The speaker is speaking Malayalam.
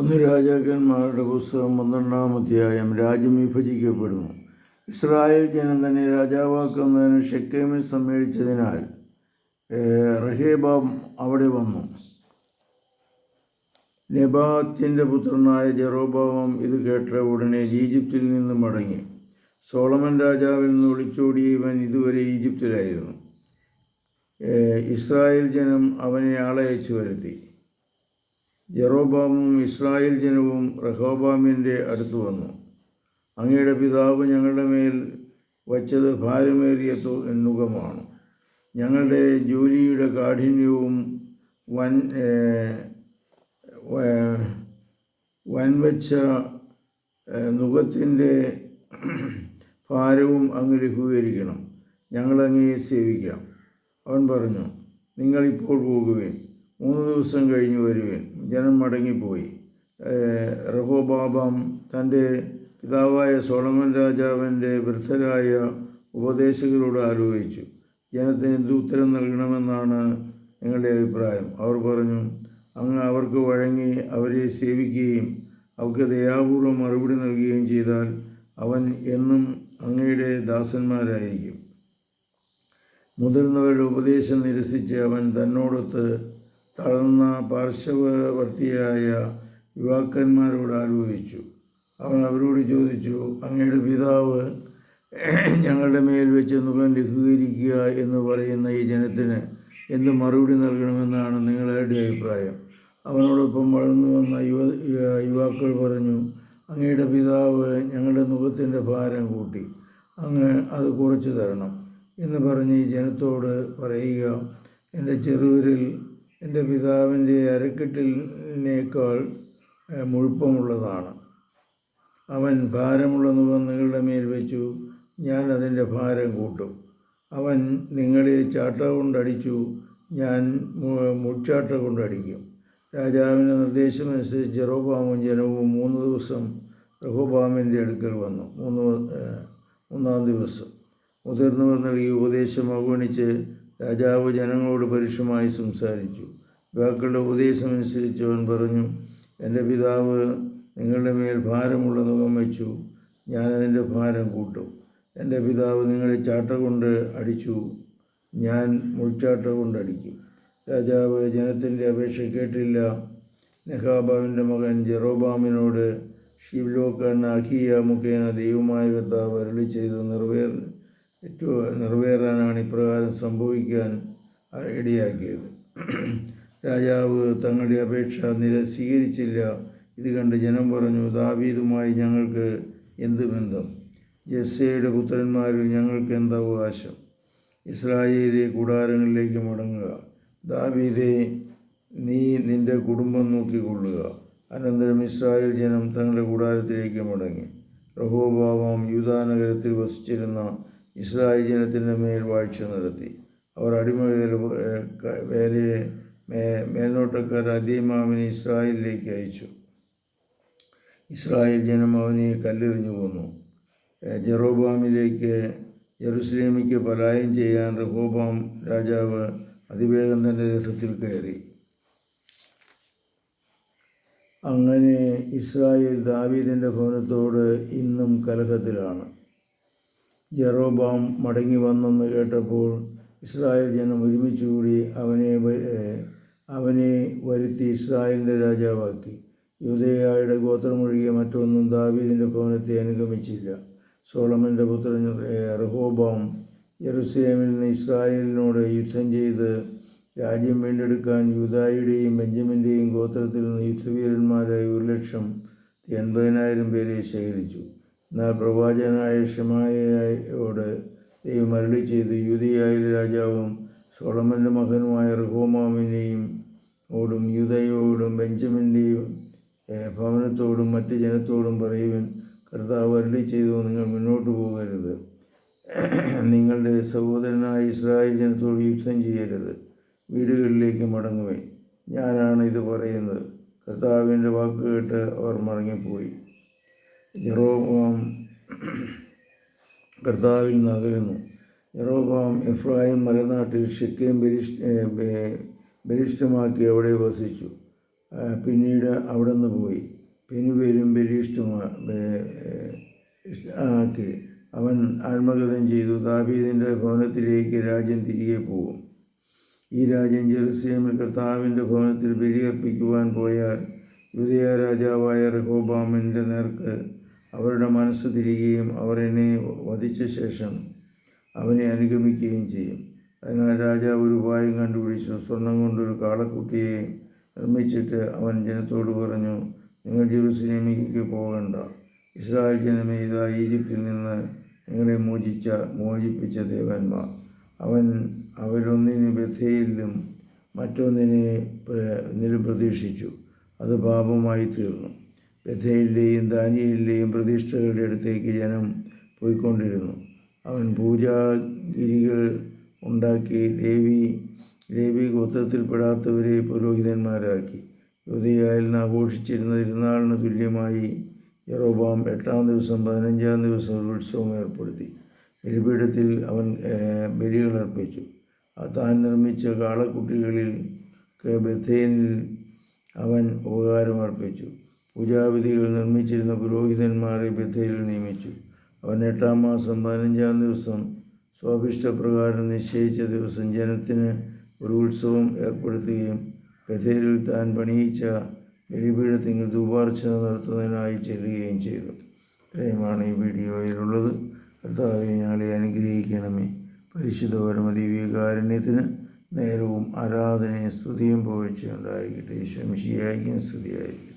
ഒന്ന് രാജാക്കന്മാരുടെ പുസ്തകം പന്ത്രണ്ടാം അധ്യായം രാജ്യം വിഭജിക്കപ്പെടുന്നു. ഇസ്രായേൽ ജനം തന്നെ രാജാവാക്കുന്നതിന് ഷെക്കേമിൽ സമ്മേളിച്ചതിനാൽ റഹേബാം അവിടെ വന്നു. നെബാത്തിന്റെ പുത്രനായ ജെറോബാവം ഇത് കേട്ട ഉടനെ ഈജിപ്തിൽ നിന്ന് മടങ്ങി. സോളമൻ രാജാവിൽ നിന്ന് ഒളിച്ചോടിയ ഇവൻ ഇതുവരെ ഈജിപ്തിലായിരുന്നു. ഇസ്രായേൽ ജനം അവനെ ആളയച്ചു വരുത്തി. ജെറോബാമും ഇസ്രായേൽ ജനവും റഹോബാമിന്റെ അടുത്ത് വന്നു. അങ്ങയുടെ പിതാവ് ഞങ്ങളുടെ മേൽ വച്ചത് ഭാരമേറിയ നുകമാണ് ഞങ്ങളുടെ ജോലിയുടെ കാഠിന്യവും വൻ വൻവച്ച നുഖത്തിന്റെ ഭാരവും അങ്ങ് ലഘൂകരിക്കണം. ഞങ്ങളങ്ങയെ സേവിക്കാം. അവൻ പറഞ്ഞു നിങ്ങളിപ്പോൾ പോകുവേൻ. മൂന്ന് ദിവസം കഴിഞ്ഞ് വരുവേൻ. ജനം മടങ്ങിപ്പോയി. റഹോബാബാം തന്റെ പിതാവായ സോളമൻ രാജാവിന്റെ വൃദ്ധരായ ഉപദേശകരോട് ആലോചിച്ചു. ജനത്തിന് എന്ത് ഉത്തരം നൽകണമെന്നാണ് നിങ്ങളുടെ അഭിപ്രായം? അവർ പറഞ്ഞു അങ്ങ് അവർക്ക് വഴങ്ങി അവരെ സേവിക്കുകയും അവർക്ക് ദയാപൂർവം മറുപടി നൽകുകയും ചെയ്താൽ അവൻ എന്നും അങ്ങയുടെ ദാസന്മാരായിരിക്കും. മുതിർന്നവരുടെ ഉപദേശം നിരസിച്ച് അവൻ തന്നോടൊത്ത് തളർന്ന പാർശ്വവർത്തിയായ യുവാക്കന്മാരോട് ആലോചിച്ചു അവൻ അവരോട് ചോദിച്ചു അങ്ങയുടെ പിതാവ് ഞങ്ങളുടെ മേൽ വെച്ച് മുഖം ലഘൂകരിക്കുക എന്ന് പറയുന്ന ഈ ജനത്തിന് എന്ത് മറുപടി നൽകണമെന്നാണ് നിങ്ങളുടെ അഭിപ്രായം? അവനോടൊപ്പം വളർന്നു വന്ന യുവ യുവാക്കൾ പറഞ്ഞു അങ്ങയുടെ പിതാവ് ഞങ്ങളുടെ മുഖത്തിന്റെ ഭാരം കൂട്ടി അങ്ങ് അത് കുറച്ചു തരണം എന്ന് പറഞ്ഞ് ഈ ജനത്തോട് പറയുക എന്റെ ചെറുവിരൽ എന്റെ പിതാവിന്റെ അരക്കെട്ടിനേക്കാൾ മുഴുപ്പമുള്ളതാണ്. അവൻ ഭാരമുള്ള നിങ്ങളുടെ മേൽ വെച്ചു. ഞാൻ അതിന്റെ ഭാരം കൂട്ടും. അവൻ നിങ്ങളെ ചാട്ട കൊണ്ടടിച്ചു. ഞാൻ മു- മുൾച്ചാട്ട കൊണ്ടടിക്കും. രാജാവിന്റെ നിർദ്ദേശമനുസരിച്ച് ജെറോബാമും ജനവും മൂന്ന് ദിവസം റഹോബാമിന്റെ അടുക്കൽ വന്നു. മൂന്ന് മൂന്നാം ദിവസം മുതിർന്നവർ നൽകിയ ഉപദേശം അവഗണിച്ച് രാജാവ് ജനങ്ങളോട് പരുഷമായി സംസാരിച്ചു. യുവാക്കളുടെ ഉപദേശം അനുസരിച്ച് അവൻ പറഞ്ഞു എന്റെ പിതാവ് നിങ്ങളുടെ മേൽ ഭാരമുള്ള മുഖം വെച്ചു ഞാനതിന്റെ ഭാരം കൂട്ടും. എന്റെ പിതാവ് നിങ്ങളെ ചാട്ട കൊണ്ട് അടിച്ചു. ഞാൻ മുൾച്ചാട്ട കൊണ്ടടിക്കും രാജാവ് ജനത്തിന്റെ അപേക്ഷ കേട്ടില്ല. നെഹാബാവിന്റെ മകൻ ജെറോബാമിനോട് ഷിവ്ലോക്കൻ അഹിയ മുഖേന ദൈവമായ കർത്താവ് അരളി ചെയ്ത് നിറവേർ ഏറ്റവും നിറവേറാനാണ് ഇപ്രകാരം സംഭവിക്കാൻ ഇടയാക്കിയത് രാജാവ് തങ്ങളുടെ അപേക്ഷ നില സ്വീകരിച്ചില്ല. ഇത് കണ്ട് ജനം പറഞ്ഞു ദാവീദുമായി ഞങ്ങൾക്ക് എന്ത് ബന്ധം? ജസ്സയുടെ പുത്രന്മാരിൽ ഞങ്ങൾക്ക് എന്ത് അവകാശം? ഇസ്രായേലി കൂടാരങ്ങളിലേക്ക് മടങ്ങുക. ദാവീദേ നീ നിന്റെ കുടുംബം നോക്കിക്കൊള്ളുക. അനന്തരം ഇസ്രായേൽ ജനം തങ്ങളുടെ കൂടാരത്തിലേക്ക് മടങ്ങി. റഹോബാവാം യൂതാനഗരത്തിൽ വസിച്ചിരുന്ന ഇസ്രായേൽ ജനത്തിന്റെ മേൽ വാഴ്ച നടത്തി. അവർ അടിമ വേല വേലയെ മേൽനോട്ടക്കാർ അദീമാവിനെ ഇസ്രായേലിലേക്ക് അയച്ചു. ഇസ്രായേൽ ജനം അവനെ കല്ലെറിഞ്ഞു കൊന്നു ജെറോബാമിലേക്ക് ജെറുസലേമിക്ക് പലായനം ചെയ്യാൻ റഹോബാം രാജാവ് അതിവേഗം തന്റെ രഥത്തിൽ കയറി. അങ്ങനെ ഇസ്രായേൽ ദാവീദിന്റെ ഭവനത്തോട് ഇന്നും കലഹത്തിലാണ്. ജെറോബാം മടങ്ങി വന്നെന്ന് കേട്ടപ്പോൾ ഇസ്രായേൽ ജനം ഒരുമിച്ചുകൂടി അവനെ അവനെ വരുത്തി ഇസ്രായേലിന്റെ രാജാവാക്കി. യൂദയായുടെ ഗോത്രമൊഴികെ മറ്റൊന്നും ദാവീദിന്റെ ഭവനത്തെ അനുഗമിച്ചില്ല. സോളമന്റെ പുത്രൻ റഹോബാം യെറുസലേമിൽ നിന്ന് ഇസ്രായേലിനോട് യുദ്ധം ചെയ്ത് രാജ്യം വീണ്ടെടുക്കാൻ യൂതായുടെയും ബെഞ്ചമിന്റെയും ഗോത്രത്തിൽ നിന്ന് യുദ്ധവീരന്മാരായി ഒരു ലക്ഷം എൺപതിനായിരം പേരെ ശേഖരിച്ചു. എന്നാൽ പ്രവാചകനായ ഷമായയോട് ദൈവം മരളി ചെയ്ത് യൂതയായിലെ രാജാവും സോളമന്റെ മകനുമായ റഹോമാമിനെയും ഓടും യൂതയോടും ബെഞ്ചമിന്റെയും ഭവനത്തോടും മറ്റ് ജനത്തോടും പറയുവൻ കർത്താവ് അരളി ചെയ്തു നിങ്ങൾ മുന്നോട്ട് പോകരുത്. നിങ്ങളുടെ സഹോദരനായ ഇസ്രായേൽ ജനത്തോട് യുദ്ധം ചെയ്യരുത്. വീടുകളിലേക്ക് മടങ്ങുവേ ഞാനാണ് ഇത് പറയുന്നത്. കർത്താവിന്റെ വാക്ക് കേട്ട് അവർ മടങ്ങിപ്പോയി. ജെറോബാം കർത്താവിൽ നിന്ന് അകലുന്നു എഫ്രായിം മലനാട്ടിൽ ഷിക്കയും ബലിഷ്ഠമാക്കി അവിടെ വസിച്ചു. പിന്നീട് അവിടെ നിന്ന് പോയി പെനുപേരും ബലിഷ്ടമാ ആക്കി. അവൻ ആത്മഗതം ചെയ്തു. ദാബീദിന്റെ ഭവനത്തിലേക്ക് രാജ്യം തിരികെ പോകും. ഈ രാജ്യം ജെറുസലേമിൽ കർത്താവിന്റെ ഭവനത്തിൽ ബലിയർപ്പിക്കുവാൻ പോയാൽ യുദയ രാജാവായ റഹോബാമിന്റെ നേർക്ക് അവരുടെ മനസ്സ് തിരികുകയും അവർ എന്നെ വധിച്ച ശേഷം അവനെ അനുഗമിക്കുകയും ചെയ്യും. അതിനാൽ രാജാവ് ഒരു ഉപായം കണ്ടുപിടിച്ചു. സ്വർണം കൊണ്ടൊരു കാളക്കുട്ടിയെ നിർമ്മിച്ചിട്ട് അവൻ ജനത്തോട് പറഞ്ഞു നിങ്ങൾ ജെറുസലേമിലേക്ക് പോകണ്ട. ഇസ്രായേൽ ജനമേ ഇതാ ഈജിപ്തിൽ നിന്ന് നിങ്ങളെ മോചിച്ച മോചിപ്പിച്ച ദേവന്മാർ. അവൻ അവരൊന്നിന് ബഥയിലും മറ്റൊന്നിനെ നിരുപ്രതീക്ഷിച്ചു പ്രതീക്ഷിച്ചു അത് പാപമായി തീർന്നു. ബഥയിലെയും ദാനിയിലെയും പ്രതിഷ്ഠകളുടെ അടുത്തേക്ക് ജനം പോയിക്കൊണ്ടിരുന്നു. അവൻ പൂജാഗിരികൾ ഉണ്ടാക്കി ദേവി ദേവി ഗോത്രത്തിൽപ്പെടാത്തവരെ പുരോഹിതന്മാരാക്കി. യുദ്ധയായിൽ നിന്ന് ആഘോഷിച്ചിരുന്ന തിരുനാളിന് തുല്യമായി യറോബാം എട്ടാം ദിവസം പതിനഞ്ചാം ദിവസം ഒരു ഉത്സവം ഏർപ്പെടുത്തി. ബലിപീഠത്തിൽ അവൻ ബലികൾ അർപ്പിച്ചു. താൻ നിർമ്മിച്ച കാളക്കുട്ടികളിൽ ബഥേനിൽ അവൻ ഉപകാരം അർപ്പിച്ചു. പൂജാവിധികൾ നിർമ്മിച്ചിരുന്ന പുരോഹിതന്മാരെ ബദ്ധയിൽ നിയമിച്ചു. അവൻ എട്ടാം മാസം പതിനഞ്ചാം ദിവസം സ്വാഭിഷ്ടപ്രകാരം നിശ്ചയിച്ച ദിവസം ജനത്തിന് ഒരു ഉത്സവം ഏർപ്പെടുത്തുകയും ബഥേലിൽ താൻ പണിയിച്ച ബലിപീഠത്തിൽ ദൂപാർച്ചന നടത്തുന്നതിനായി ചെല്ലുകയും ചെയ്തു. ഇത്രയുമാണ് ഈ വീഡിയോയിലുള്ളത്. കർത്താവെ ഞങ്ങളെ അനുഗ്രഹിക്കണമേ. പരിശുദ്ധ പരമദിവ്യകാരുണ്യത്തിന് നേരവും ആരാധനയും സ്തുതിയും പോഴ്ചയുണ്ടായിരിക്കട്ടെ ശംശിയായിരിക്കും സ്തുതിയായിരിക്കും